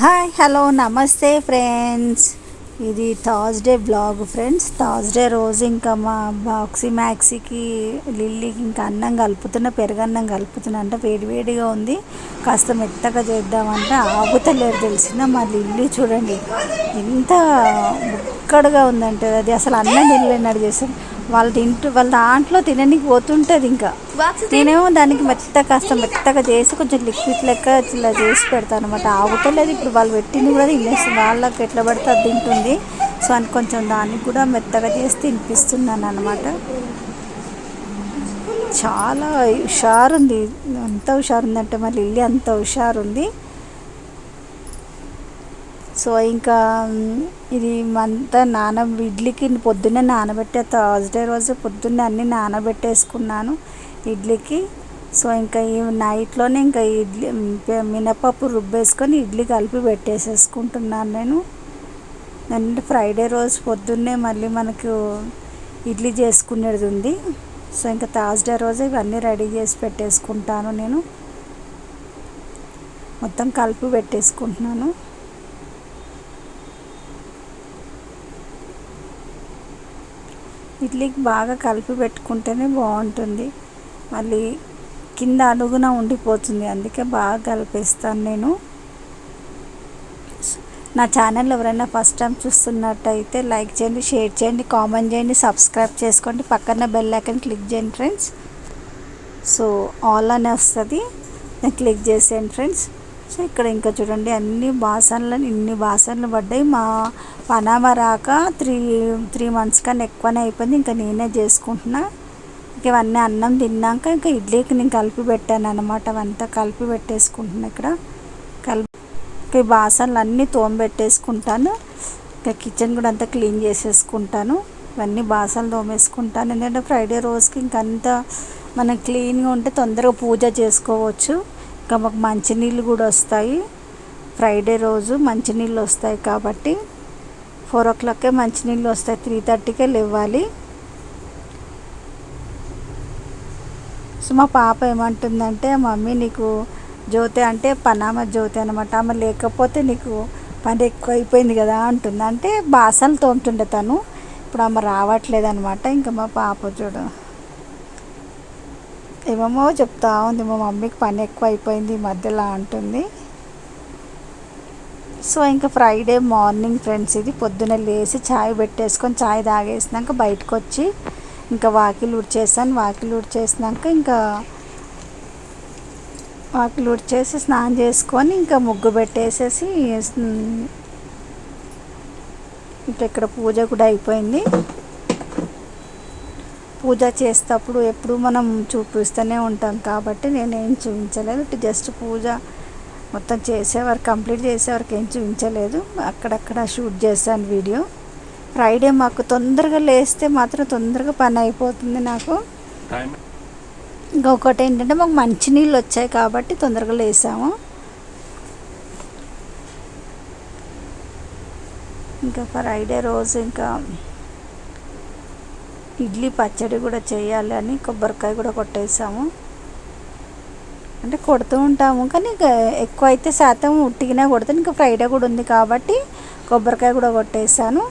Hi hello నమస్తే friends ఇది Thursday blog friends Thursday రోజు ఇంకా మా బాక్సీ మ్యాక్సీకి లిల్లీకి ఇంకా అన్నం కలుపుతున్న పెరుగన్నం కలుపుతున్నా అంటే వేడివేడిగా ఉంది. కాస్త మెత్తగా చేద్దామంటే ఆగుతలేరు తెలిసిన మా లిల్లీ చూడండి. ఎంత బుక్కడుగా ఉందంటే అది. అసలు అన్నం తినలేనాడు చేసాం వాళ్ళ తింటూ వాళ్ళ దాంట్లో తినడానికి పోతుంటుంది ఇంకా. నేనేమో దానికి మెత్త కాస్త మెత్తగా చేసి కొంచెం లిక్విడ్ లెక్క ఇట్లా చేసి పెడతాను అనమాట ఆగుతలేదు ఇప్పుడు వాళ్ళు పెట్టింది కూడా తినేస్తుంది వాళ్ళకి ఎట్లా పడితే అది తింటుంది. సో అని కొంచెం దానికి కూడా మెత్తగా చేసి తినిపిస్తున్నాను అనమాట చాలా హుషారు ఉంది ఎంత హుషారు ఉందంటే మళ్ళీ ఇల్లు అంత హుషారు ఉంది సో ఇంకా ఇది అంతా నాన ఇడ్లీకి పొద్దున్నే నానబెట్టే థర్స్డే రోజు పొద్దున్నే అన్నీ నానబెట్టేసుకున్నాను ఇడ్లీకి. సో ఇంకా ఈ నైట్లోనే ఇంకా ఇడ్లీ మినపప్పు రుబ్బేసుకొని ఇడ్లీ కలిపి పెట్టేసేసుకుంటున్నాను నేను. అంటే ఫ్రైడే రోజు పొద్దున్నే మళ్ళీ మనకు ఇడ్లీ చేసుకునేది ఉంది. సో ఇంకా థర్స్డే రోజు ఇవన్నీ రెడీ చేసి పెట్టేసుకుంటాను నేను. మొత్తం కలిపి పెట్టేసుకుంటున్నాను. ఇడ్లీకి బాగా కలిపి పెట్టుకుంటేనే బాగుంటుంది. మళ్ళీ కింద అడుగున ఉండిపోతుంది. అందుకే బాగా కలిపేస్తాను నేను. నా ఛానల్ ఎవరైనా ఫస్ట్ టైం చూస్తున్నట్టయితే లైక్ చేయండి షేర్ చేయండి కామెంట్ చేయండి సబ్స్క్రైబ్ చేసుకోండి. పక్కన బెల్ ఐకన్ క్లిక్ చేయండి ఫ్రెండ్స్. సో ఆల్ అని వస్తుంది. నేను క్లిక్ చేసేయండి ఫ్రెండ్స్. సో ఇక్కడ ఇంకా చూడండి అన్ని బాసన్లు ఇన్ని బాసనలు పడ్డాయి. మా పనామా రాక త్రీ త్రీ మంత్స్ కన్నా ఎక్కువనే అయిపోయింది. ఇంకా నేనే చేసుకుంటున్నా. ఇంక ఇవన్నీ అన్నం తిన్నాక ఇంకా ఇడ్లీకి నేను కలిపి పెట్టాను అనమాట అవంతా కలిపి పెట్టేసుకుంటున్నా ఇక్కడ. కలిపి ఇంకా ఈ బాసనలు అన్నీ తోమబెట్టేసుకుంటాను ఇంకా కిచెన్ కూడా అంతా క్లీన్ చేసేసుకుంటాను. ఇవన్నీ బాసనలు తోమేసుకుంటాను. ఎందుకంటే ఫ్రైడే రోజుకి ఇంకంతా మనం క్లీన్గా ఉంటే తొందరగా పూజ చేసుకోవచ్చు. ఇంకా మాకు మంచినీళ్ళు కూడా వస్తాయి. ఫ్రైడే రోజు మంచినీళ్ళు వస్తాయి కాబట్టి ఫోర్ ఓ క్లాక్కే మంచినీళ్ళు వస్తాయి. త్రీ థర్టీకే లేవాలి. సో మా పాప ఏమంటుందంటే మమ్మీ నీకు జ్యోతి అంటే పనామ జ్యోతి అనమాట ఆమె లేకపోతే నీకు పని ఎక్కువ అయిపోయింది కదా అంటుంది. అంటే బాసలు తోముతుండే తను. ఇప్పుడు ఆమె రావట్లేదు అనమాట ఇంకా మా పాప చూడు. ఏమేమో చెప్తా ఉంది. మా మమ్మీకి పని ఎక్కువ అయిపోయింది ఈ మధ్యలో అంటుంది. సో ఇంకా ఫ్రైడే మార్నింగ్ ఫ్రెండ్స్ ఇది. పొద్దున లేచి చాయ్ పెట్టేసుకొని చాయ్ తాగేసినాక బయటకు వచ్చి ఇంకా వాకిలు ఉడిచేసాను వాకిలు ఉడిచేసినాక ఇంకా వాకిలు ఉడిచేసి స్నానం చేసుకొని ఇంకా ముగ్గు పెట్టేసేసి ఇంకా ఇక్కడ పూజ కూడా అయిపోయింది. పూజ చేసేటప్పుడు ఎప్పుడు మనం చూపిస్తూనే ఉంటాం కాబట్టి నేనేం చూపించలేదు. ఇటు జస్ట్ పూజ మొత్తం చేసేవారు కంప్లీట్ చేసేవారికి ఏం చూపించలేదు. అక్కడక్కడ షూట్ చేశాను వీడియో. ఫ్రైడే మాకు తొందరగా లేస్తే మాత్రం తొందరగా పని అయిపోతుంది నాకు. ఇంకొకటి ఏంటంటే మాకు మంచినీళ్ళు వచ్చాయి కాబట్టి తొందరగా లేసాము. ఇంకా ఫ్రైడే రోజు ఇంకా ఇడ్లీ పచ్చడి కూడా చేయాలి అని కొబ్బరికాయ కూడా కొట్టేసాము. అంటే కొడుతూ ఉంటాము కానీ ఎక్కువ అయితే శాతం ఉట్టిగినా కొడతాను ఇంకా ఫ్రైడే కూడా ఉంది కాబట్టి కొబ్బరికాయ కూడా కొట్టేసాను.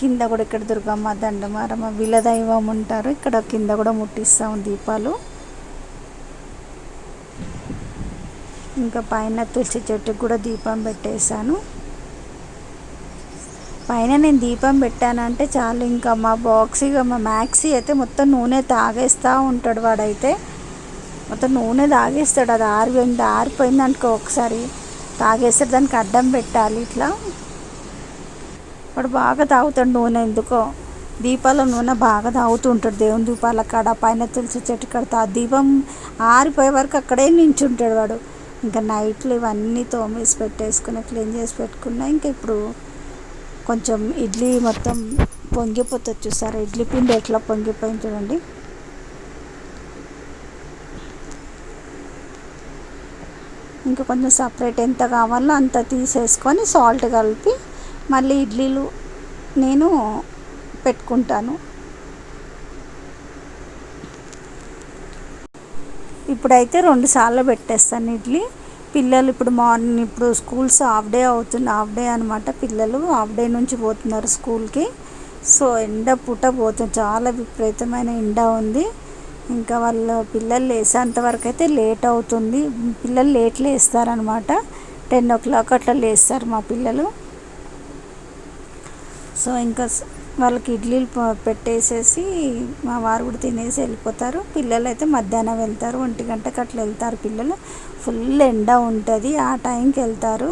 కింద కూడా ఇక్కడ దుర్గమ్మ దండమారమ్మ విలదైవం ఉంటారు. ఇక్కడ కింద కూడా ముట్టిస్తాము దీపాలు. ఇంకా పైన తులసి చెట్టుకు కూడా దీపం పెట్టేశాను పైన నేను దీపం పెట్టానంటే చాలు. ఇంకా మా బాక్స్ ఇక మా మ్యాక్సీ అయితే మొత్తం నూనె తాగేస్తూ ఉంటాడు వాడైతే. మొత్తం నూనె తాగేస్తాడు. అది ఆరిపోయింది ఆరిపోయింది అనుకో ఒకసారి. తాగేస్తాడు దానికి అడ్డం పెట్టాలి ఇట్లా. వాడు బాగా తాగుతాడు నూనె ఎందుకో. దీపాల నూనె బాగా తాగుతూ ఉంటాడు దేవుని దీపాల కాడ. పైన తులసి చెట్టు కడతా ఆ దీపం ఆరిపోయే వరకు అక్కడే నించుంటాడు వాడు. ఇంకా నైట్లు ఇవన్నీ తోమేసి పెట్టేసుకుని క్లీన్ చేసి పెట్టుకున్నా ఇంకా ఇప్పుడు కొంచెం ఇడ్లీ మొత్తం పొంగిపోతుంది చూసారా? ఇడ్లీ పిండి ఎట్లా పొంగిపోయింది చూడండి. ఇంకా కొంచెం సపరేట్ ఎంత కావాలో అంత తీసేసుకొని సాల్ట్ కలిపి మళ్ళీ ఇడ్లీలు నేను పెట్టుకుంటాను. ఇప్పుడైతే రెండు సార్లు పెట్టేస్తాను ఇడ్లీ. పిల్లలు ఇప్పుడు మార్నింగ్ ఇప్పుడు స్కూల్స్ హాఫ్ డే అవుతుంది హాఫ్ డే అనమాట పిల్లలు. హాఫ్ డే నుంచి పోతున్నారు స్కూల్కి. సో ఎండ పుట్ట పోతుంది చాలా విపరీతమైన ఎండ ఉంది. ఇంకా వాళ్ళ పిల్లలు లేసేంత వరకు అయితే లేట్ అవుతుంది. పిల్లలు లేట్ లేస్తారనమాట టెన్ ఓ క్లాక్ అట్లా లేస్తారు మా పిల్లలు. సో ఇంకా వాళ్ళకి ఇడ్లీలు పెట్టేసేసి మా వారు కూడా తినేసి వెళ్ళిపోతారు. పిల్లలు అయితే మధ్యాహ్నం వెళ్తారు. ఒంటి గంటకి అట్లా వెళ్తారు పిల్లలు. ఫుల్ ఎండ ఉంటుంది. ఆ టైంకి వెళ్తారు.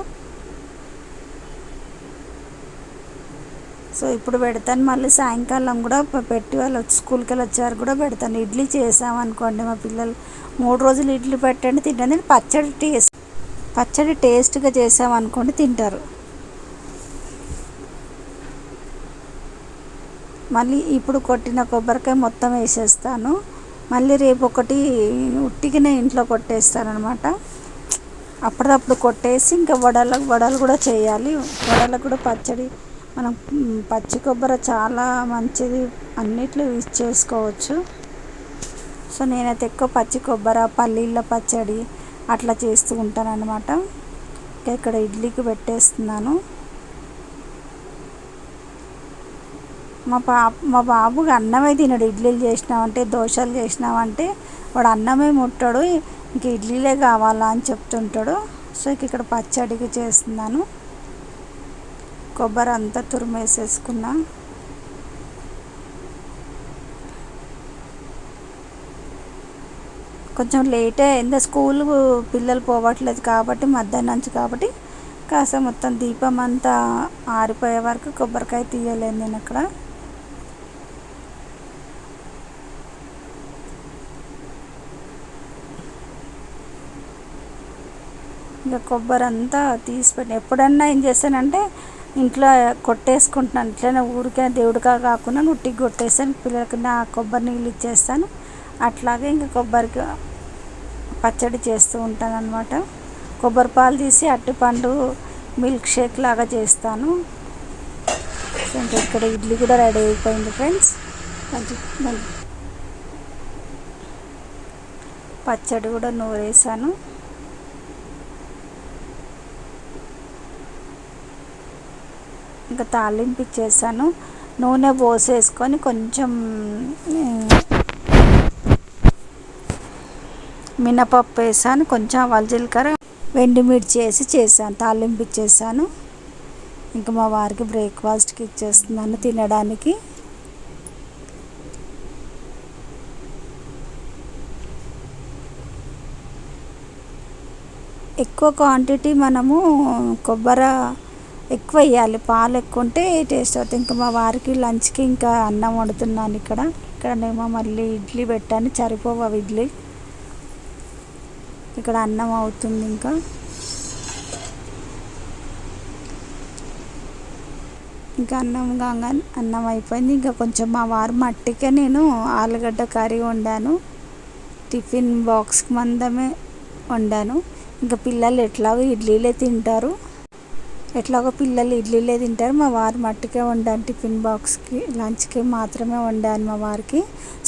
సో ఇప్పుడు పెడతాను. మళ్ళీ సాయంకాలం కూడా పెట్టి వాళ్ళు వచ్చి స్కూల్కి వెళ్ళి వచ్చారు కూడా పెడతాను. ఇడ్లీ చేసామనుకోండి మా పిల్లలు. మూడు రోజులు ఇడ్లీ పెట్టండి తింటాను పచ్చడి టేస్ట్ పచ్చడి టేస్ట్గా చేసామనుకోండి తింటారు. మళ్ళీ ఇప్పుడు కొట్టిన కొబ్బరికాయ మొత్తం వేసేస్తాను. మళ్ళీ రేపు ఒకటి ఉట్టిగానే ఇంట్లో కొట్టేస్తానమాట అనమాట అప్పటిదప్పుడు కొట్టేసి ఇంకా వడలు వడలు కూడా చేయాలి. వడలకు కూడా పచ్చడి. మనం పచ్చి కొబ్బరి చాలా మంచిది అన్నిట్లో యూజ్ చేసుకోవచ్చు. సో నేనైతే ఎక్కువ పచ్చి కొబ్బరి పల్లీల పచ్చడి అట్లా చేస్తూ ఉంటాను అనమాట ఇక్కడ ఇడ్లీకి పెట్టేస్తున్నాను. మా పా మా బాబుకి అన్నమే తినడు. ఇడ్లీలు చేసినామంటే దోశలు చేసినామంటే వాడు అన్నమే ముట్టాడు. ఇంక ఇడ్లీలే కావాలా అని చెప్తుంటాడు. సో ఇక్కడ పచ్చడికి చేస్తున్నాను. కొబ్బరి అంతా తురిమేసేసుకున్నా. కొంచెం లేటే అయిందా. స్కూల్ పిల్లలు పోవట్లేదు కాబట్టి మధ్యాహ్నం నుంచి కాబట్టి కాస్త మొత్తం దీపం అంతా ఆరిపోయే వరకు కొబ్బరికాయ తీయలేదు నేను అక్కడ. ఇంకా కొబ్బరి అంతా తీసి పెట్టి ఎప్పుడన్నా ఏం చేస్తానంటే ఇంట్లో కొట్టేసుకుంటున్నాను. ఇట్లనే ఊరికే దేవుడికా కాకుండా ఉట్టికి కొట్టేస్తాను. పిల్లలకి నా కొబ్బరి నీళ్ళు ఇచ్చేస్తాను. అట్లాగే ఇంకా కొబ్బరికి పచ్చడి చేస్తూ ఉంటాను అనమాట కొబ్బరి పాలు తీసి అరటిపండు మిల్క్ షేక్ లాగా చేస్తాను. ఇంకా ఇక్కడ ఇడ్లీ కూడా రెడీ అయిపోయింది ఫ్రెండ్స్. పచ్చడి కూడా నూరేసాను. ఇంకా తాలింపు ఇచ్చేసాను. నూనె పోసేసుకొని కొంచెం మినపప్పు వేసాను కొంచెం ఆవాల జీలకర్ర వెండిమిర్చి వేసి చేశాను తాలింపు ఇచ్చేసాను. ఇంకా మా వారికి బ్రేక్ఫాస్ట్కి ఇచ్చేస్తున్నాను తినడానికి. ఎక్కువ క్వాంటిటీ మనము కొబ్బరి ఎక్కువ వేయాలి పాలు ఎక్కువ ఉంటే టేస్ట్ అవుతుంది. ఇంకా మా వారికి లంచ్కి ఇంకా అన్నం వండుతున్నాను ఇక్కడ. ఇక్కడనేమో మళ్ళీ ఇడ్లీ పెట్టాను. సరిపోవు అవి ఇడ్లీ. ఇక్కడ అన్నం అవుతుంది ఇంకా. ఇంకా అన్నం కాగా అన్నం అయిపోయింది. ఇంకా కొంచెం మా వారు మట్టికే నేను ఆలుగడ్డ కర్రీ వండాను. టిఫిన్ బాక్స్కి మందమే వండాను. ఇంకా పిల్లలు ఎట్లాగో ఇడ్లీలే తింటారు. ఎట్లాగో పిల్లలు ఇడ్లీలే తింటారు. మా వారు మట్టుకే వండాను టిఫిన్ బాక్స్కి లంచ్కి మాత్రమే వండాను మా వారికి.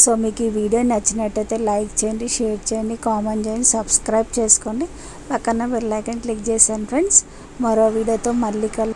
సో మీకు ఈ వీడియో నచ్చినట్టయితే లైక్ చేయండి షేర్ చేయండి కామెంట్ చేయండి సబ్స్క్రైబ్ చేసుకోండి. పక్కన బెల్ ఐకాన్ క్లిక్ చేశాను ఫ్రెండ్స్. మరో వీడియోతో మళ్ళీ కలు